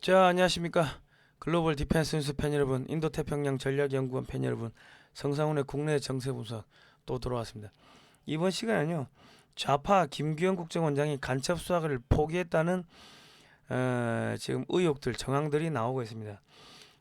자 안녕하십니까. 글로벌 디펜스 뉴스 팬 여러분 인도태평양 전략연구원 팬 여러분 성상훈의 국내 정세 분석 또 돌아왔습니다. 이번 시간은요 좌파 김규현 국정원장이 간첩 수사를 포기했다는 어, 지금 의혹들 정황들이 나오고 있습니다.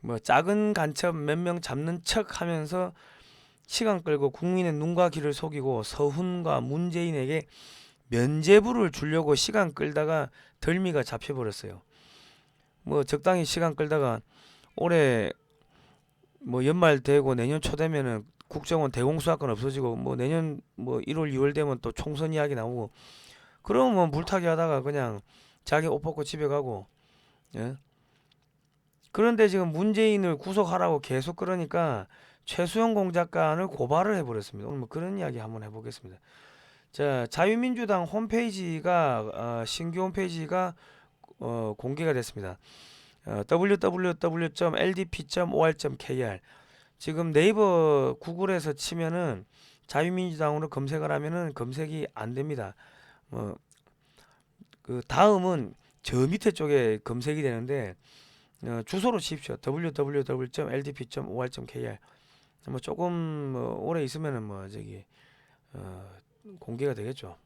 뭐 작은 간첩 몇 명 잡는 척 하면서 시간 끌고 국민의 눈과 귀를 속이고 서훈과 문재인에게 면죄부를 주려고 시간 끌다가 덜미가 잡혀버렸어요 뭐 적당히 시간 끌다가 올해 뭐 연말 되고 내년 초 되면은 국정원 대공수사권 없어지고 뭐 내년 뭐 1월 2월 되면 또 총선 이야기 나오고 그러면 뭐 물타기 하다가 그냥 자기 옷 벗고 집에 가고 예? 그런데 지금 문재인을 구속하라고 계속 그러니까 최수영 공작관을 고발을 해버렸습니다. 오늘 뭐 그런 이야기 한번 해보겠습니다. 자 자유민주당 홈페이지가 어, 신규 홈페이지가 어, 공개가 됐습니다. 어, www.ldp.or.kr 지금 네이버 구글에서 치면은 자유민주당으로 검색을 하면은 검색이 안 됩니다. 뭐그 다음은 저 밑에 쪽에 검색이 되는데 어, 주소로 치십시오. www.ldp.or.kr 뭐 조금 뭐 오래 있으면은 뭐 저기 어, 공개가 되겠죠.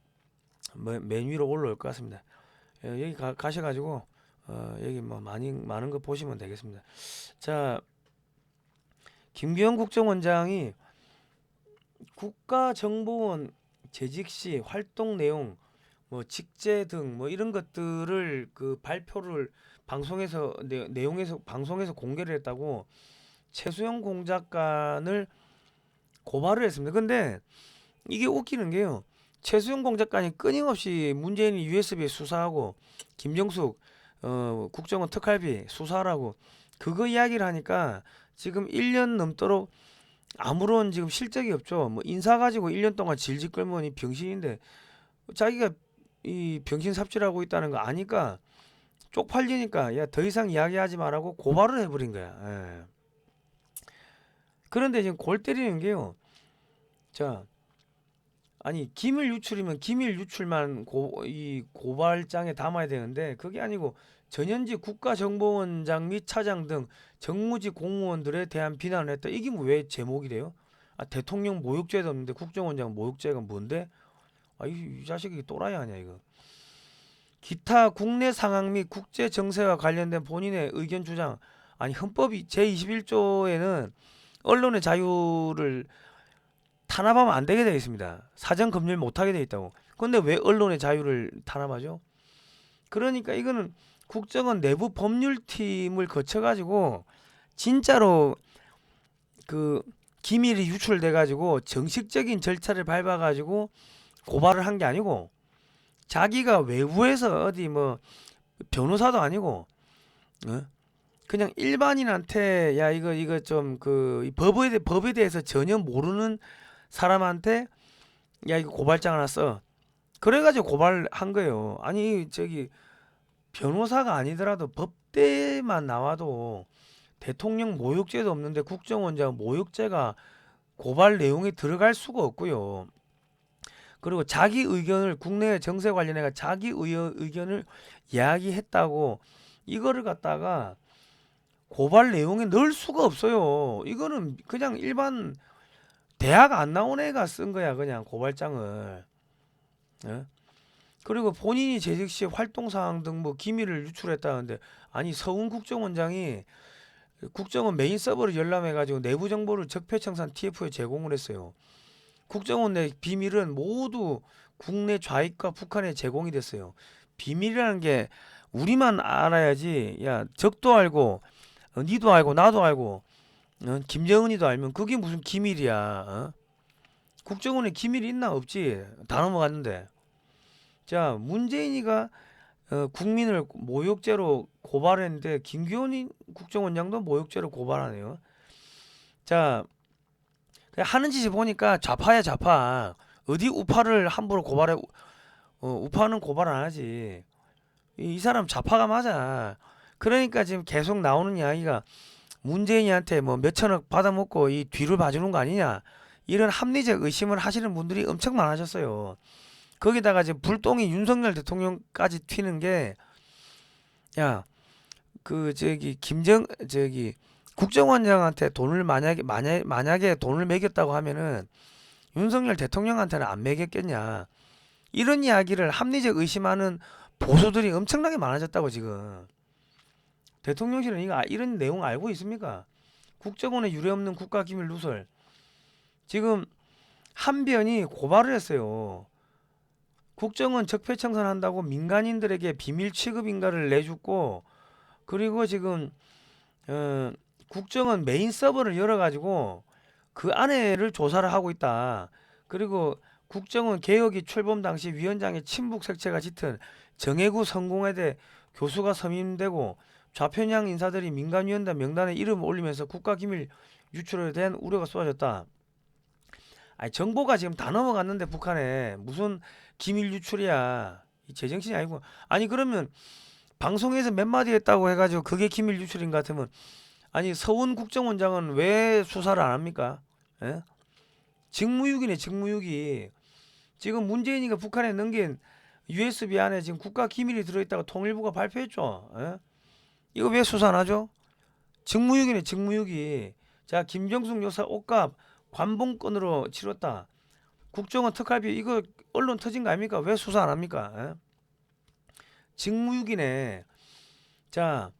뭐, 맨 위로 올라올 것 같습니다. 예, 여기 가, 가셔가지고 어, 여기 뭐 많이 많은 거 보시면 되겠습니다. 자, 김규현 국정원장이 국가정보원 재직 시 활동 내용, 뭐 직제 등 뭐 이런 것들을 그 발표를 방송에서 내, 내용에서 방송에서 공개를 했다고 최수영 공작관을 고발을 했습니다. 근데 이게 웃기는 게요. 최수영 공작관이 끊임없이 문재인이 USB 수사하고 김정숙 어, 국정원 특활비 수사하라고 그거 이야기를 하니까 지금 1년 넘도록 아무런 지금 실적이 없죠. 뭐 인사 가지고 1년 동안 질질 끌면 이 병신인데 자기가 이 병신 삽질하고 있다는 거 아니까 쪽팔리니까 야 더 이상 이야기하지 말라고 고발을 해버린 거야. 예. 그런데 지금 골 때리는 게요. 자, 아니 기밀 유출이면 기밀 유출만 고, 이 고발장에 담아야 되는데 그게 아니고 전현직 국가정보원장 및 차장 등 정무직 공무원들에 대한 비난을 했다. 이게 뭐 왜 제목이 돼요? 아 대통령 모욕죄도 없는데 국정원장 모욕죄가 뭔데? 아, 이, 이 자식이 또라이 아니야 이거. 기타 국내 상황 및 국제 정세와 관련된 본인의 의견 주장. 아니 헌법이 제 21조에는 언론의 자유를 탄압하면 안 되게 되어 있습니다. 사전 검열 못 하게 되어 있다고. 근데 왜 언론의 자유를 탄압하죠? 그러니까 이거는 국정원 내부 법률팀을 거쳐 가지고 진짜로 그 기밀이 유출돼 가지고 정식적인 절차를 밟아 가지고 고발을 한 게 아니고 자기가 외부에서 어디 뭐 변호사도 아니고 어? 그냥 일반인한테 야 이거 이거 좀 그 법에 대- 법에 대해서 전혀 모르는 사람한테 야 이거 고발장 하나 써. 그래가지고 고발한 거예요. 아니 저기 변호사가 아니더라도 법대만 나와도 대통령 모욕죄도 없는데 국정원장 모욕죄가 고발 내용에 들어갈 수가 없고요. 그리고 자기 의견을 국내 정세 관련해가 자기 의, 의견을 이야기했다고 이거를 갖다가 고발 내용에 넣을 수가 없어요. 이거는 그냥 일반 대학 안 나온 애가 쓴 거야 그냥 고발장을. 예? 그리고 본인이 재직 시 활동 사항 등 뭐 기밀을 유출했다는데 아니 서훈 국정원장이 국정원 메인 서버를 열람해 가지고 내부 정보를 적폐청산 TF에 제공을 했어요. 국정원 내 비밀은 모두 국내 좌익과 북한에 제공이 됐어요. 비밀이라는 게 우리만 알아야지. 야 적도 알고 어, 니도 알고 나도 알고 어, 김정은이도 알면 그게 무슨 기밀이야 어? 국정원에 기밀이 있나 없지. 다 넘어갔는데. 자 문재인이가 어, 국민을 모욕죄로 고발했는데 김기훈 국정원장도 모욕죄로 고발하네요. 자 그냥 하는 짓이 보니까 좌파야 좌파. 어디 우파를 함부로 고발해 어, 우파는 고발 안 하지. 이, 이 사람 좌파가 맞아. 그러니까 지금 계속 나오는 이야기가 문재인이한테 뭐 몇천억 받아먹고 이 뒤를 봐주는 거 아니냐. 이런 합리적 의심을 하시는 분들이 엄청 많아졌어요. 거기다가 지금 불똥이 윤석열 대통령까지 튀는 게 야 그 저기 김정 저기 국정원장한테 돈을 만약에 만약 만약에 돈을 매겼다고 하면은 윤석열 대통령한테는 안 매겼겠냐. 이런 이야기를 합리적 의심하는 보수들이 엄청나게 많아졌다고 지금 대통령실은 이거 아- 이런 내용 알고 있습니까? 국정원의 유례없는 국가기밀 누설 지금 한변이 고발을 했어요. 국정원 적폐청산한다고 민간인들에게 비밀 취급인가를 내줬고 그리고 지금 어, 국정원 메인 서버를 열어가지고 그 안에를 조사를 하고 있다. 그리고 국정원 개혁이 출범 당시 위원장의 친북 색채가 짙은 정해구 성공회대 교수가 선임되고 좌편향 인사들이 민간위원단 명단에 이름을 올리면서 국가기밀 유출에 대한 우려가 쏟아졌다. 아니 정보가 지금 다 넘어갔는데 북한에 무슨 기밀 유출이야. 이 제정신이 아니고 아니 그러면 방송에서 몇 마디 했다고 해가지고 그게 기밀 유출인 것 같으면 아니 서훈 국정원장은 왜 수사를 안 합니까? 예? 직무유기네 직무유기. 지금 문재인이가 북한에 넘긴 USB 안에 지금 국가 기밀이 들어있다고 통일부가 발표했죠. 예? 이거 왜 수사 안 하죠? 직무유기네 직무유기. 자 김정숙 여사 옷값 관봉권으로 치렀다. 국정원 특활비 이거 언론 터진 거 아닙니까? 왜 수사 안 합니까? 예? 직무유기네. 자,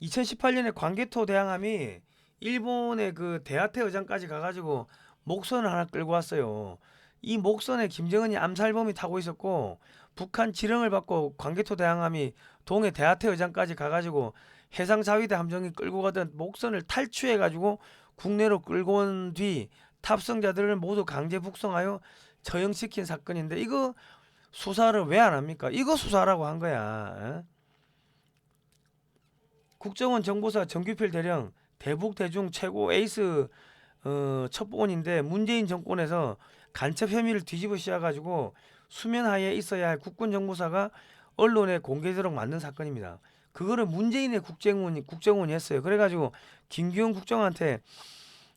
2018년에 광개토 대항함이 일본의 그 대하태 의장까지 가가지고 목선을 하나 끌고 왔어요. 이 목선에 김정은이 암살범이 타고 있었고 북한 지령을 받고 광개토 대항함이 동해 대하태 의장까지 가가지고 해상 자위대 함정이 끌고 가던 목선을 탈취해가지고 국내로 끌고 온 뒤 탑승자들을 모두 강제 북송하여 처형시킨 사건인데 이거 수사를 왜 안 합니까? 이거 수사라고 한 거야. 에? 국정원 정보사 정규필 대령 대북 대중 최고 에이스 어, 첩보원인데 문재인 정권에서 간첩 혐의를 뒤집어 씌워가지고 수면 하에 있어야 할 국군 정보사가 언론에 공개되도록 만든 사건입니다. 그거를 문재인의 국정원이 국정원이 했어요. 그래가지고 김기현 국정한테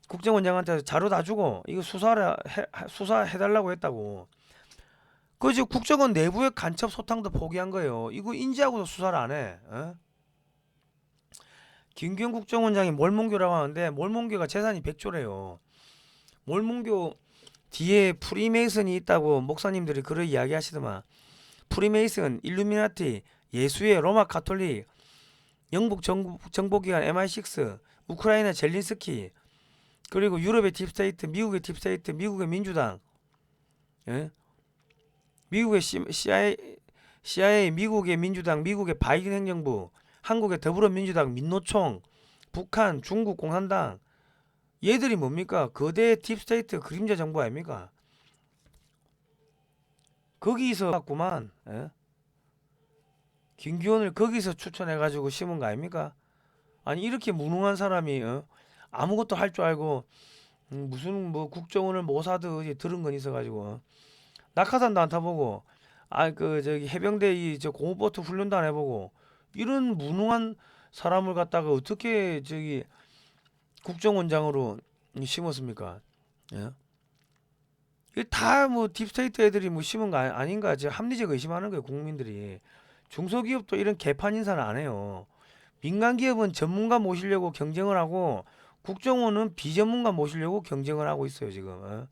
국정원장한테 자료 다 주고 이거 수사를 해, 수사해달라고 했다고. 그지 국정원 내부의 간첩 소탕도 포기한 거예요. 이거 인지하고도 수사를 안 해. 어? 김기현 국정원장이 몰몬교라고 하는데 몰몬교가 재산이 100조래요. 몰몬교 뒤에 프리메이슨이 있다고 목사님들이 그런 이야기 하시더만 프리메이슨, 일루미나티, 예수의 로마 카톨릭, 영국 정보, 정보 기관 MI6, 우크라이나 젤린스키, 그리고 유럽의 딥스테이트, 미국의 딥스테이트, 미국의 민주당, 예? 미국의 CIA, CIA, 미국의 민주당, 미국의 바이든 행정부, 한국의 더불어민주당, 민노총, 북한, 중국 공산당, 얘들이 뭡니까? 거대 딥스테이트 그림자 정부 아닙니까? 거기서 갔구만. 예? 김기현을 거기서 추천해가지고 심은 거 아닙니까? 아니 이렇게 무능한 사람이 어? 아무것도 할 줄 알고 음, 무슨 뭐 국정원을 모사드 어디 들은 건 있어가지고 어? 낙하산도 안 타보고 아 그 저기 해병대 이 저 공업보트 훈련도 안 해보고 이런 무능한 사람을 갖다가 어떻게 저기 국정원장으로 심었습니까? 예? 다뭐 딥스테이트 애들이 뭐 심은 거 아- 아닌가 저 합리적 의심하는 거예요 국민들이 중소기업도 이런 개판 인사는 안 해요 민간 기업은 전문가 모시려고 경쟁을 하고 국정원은 비전문가 모시려고 경쟁을 하고 있어요 지금 어?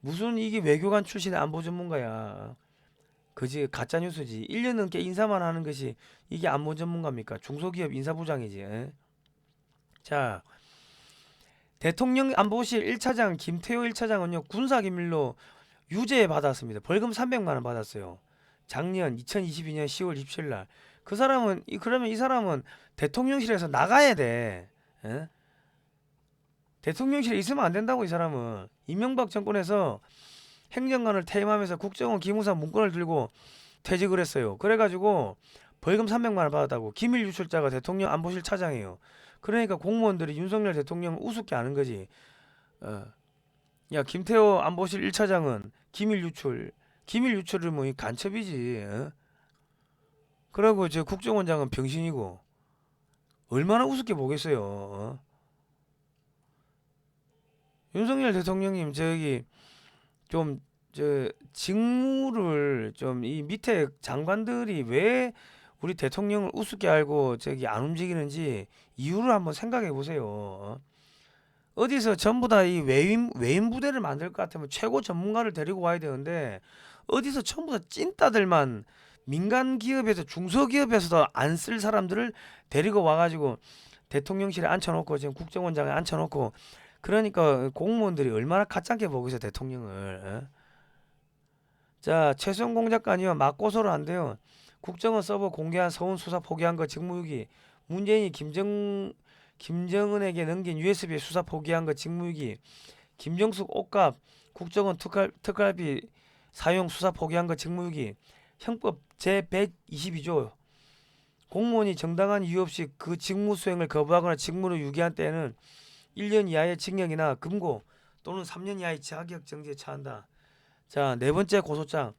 무슨 이게 외교관 출신의 안보 전문가야 그지 가짜 뉴스지 1년 넘게 인사만 하는 것이 이게 안보 전문가입니까 중소기업 인사부장이지 에? 자 대통령 안보실 1차장 김태호 1차장은요 군사 기밀로 유죄 받았습니다 벌금 300만 원 받았어요 작년 2022년 10월 27일 날 그 사람은 이- 그러면 이 사람은 대통령실에서 나가야 돼 에? 대통령실에 있으면 안 된다고 이 사람은 이명박 정권에서 행정관을 퇴임하면서 국정원 기무사 문건을 들고 퇴직을 했어요. 그래가지고 벌금 300만 원 받았다고 기밀 유출자가 대통령 안보실 차장이에요. 그러니까 공무원들이 윤석열 대통령 우습게 아는 거지. 어. 야 김태호 안보실 1차장은 기밀 유출, 기밀 유출을 뭐 이 간첩이지. 어? 그리고 저 국정원장은 병신이고 얼마나 우습게 보겠어요. 어? 윤석열 대통령님 저기 좀 저 직무를 좀 이 밑에 장관들이 왜 우리 대통령을 우습게 알고 저기 안 움직이는지 이유를 한번 생각해 보세요. 어? 어디서 전부 다 이 외인 외인 부대를 만들 것 같으면 최고 전문가를 데리고 와야 되는데 어디서 전부 다 찐따들만 민간 기업에서 중소기업에서도 안 쓸 사람들을 데리고 와가지고 대통령실에 앉혀놓고 지금 국정원장에 앉혀놓고 그러니까 공무원들이 얼마나 가짱게 보고 있어 대통령을. 어? 자 최수영 공작관이요 맞고소를 안 돼요. 국정원 서버 공개한 서훈 수사 포기한 거 직무유기. 문재인이 김정 김정은에게 넘긴 USB 수사 포기한 거 직무유기. 김정숙 옷값 국정원 특활 특활비 사용 수사 포기한 거 직무유기. 형법 제 122조 공무원이 정당한 이유 없이 그 직무 수행을 거부하거나 직무를 유기한 때에는 1년 이하의 징역이나 금고 또는 3년 이하의 자격 정지에 처한다. 자, 네 번째 고소장.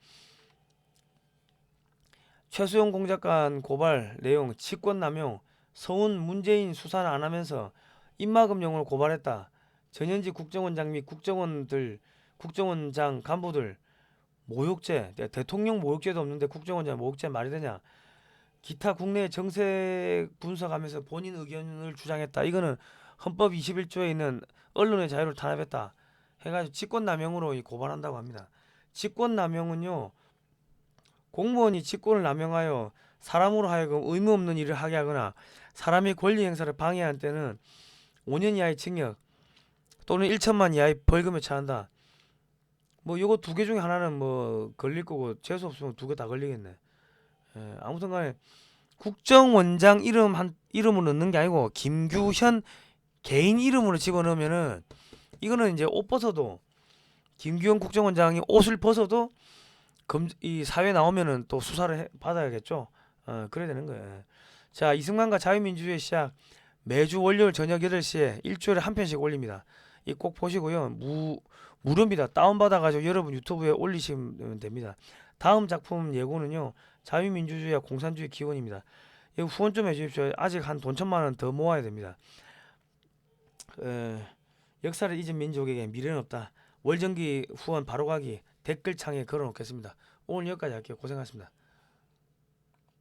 최수용 공작관 고발 내용 직권 남용 서훈 문재인 수사는 안 하면서 입마금용으로 고발했다. 전현직 국정원장 및 국정원들 국정원장 간부들 모욕죄 대- 대통령 모욕죄도 없는데 국정원장 모욕죄 말이 되냐? 기타 국내 정세 분석하면서 본인 의견을 주장했다. 이거는 헌법 21조에 있는 언론의 자유를 탄압했다. 해가지고 직권남용으로 이 고발한다고 합니다. 직권남용은요 공무원이 직권을 남용하여 사람으로 하여금 의무 없는 일을 하게 하거나 사람의 권리 행사를 방해한 때는 5년 이하의 징역 또는 1천만 이하의 벌금에 처한다. 뭐 요거 두 개 중에 하나는 뭐 걸릴 거고 재수 없으면 두 개 다 걸리겠네. 예, 아무튼간에 국정원장 이름 한 이름으로 넣는 게 아니고 김규현 개인 이름으로 집어넣으면은 이거는 이제 옷 벗어도 김규현 국정원장이 옷을 벗어도 검, 이 사회 나오면은 또 수사를 해, 받아야겠죠. 어, 그래야 되는 거예요. 자, 이승만과 자유민주주의 시작 매주 월요일 저녁 8시에 일주일에 한 편씩 올립니다. 이 꼭 보시고요. 무 무료입니다. 다운 받아 가지고 여러분 유튜브에 올리시면 됩니다. 다음 작품 예고는요. 자유민주주의와 공산주의 기원입니다. 이거 후원 좀 해주십시오. 아직 한 돈 천만 원 더 모아야 됩니다. 에, 역사를 잊은 민족에게 미래는 없다. 월정기 후원 바로 가기 댓글창에 걸어놓겠습니다. 오늘 여기까지 할게요. 고생하셨습니다.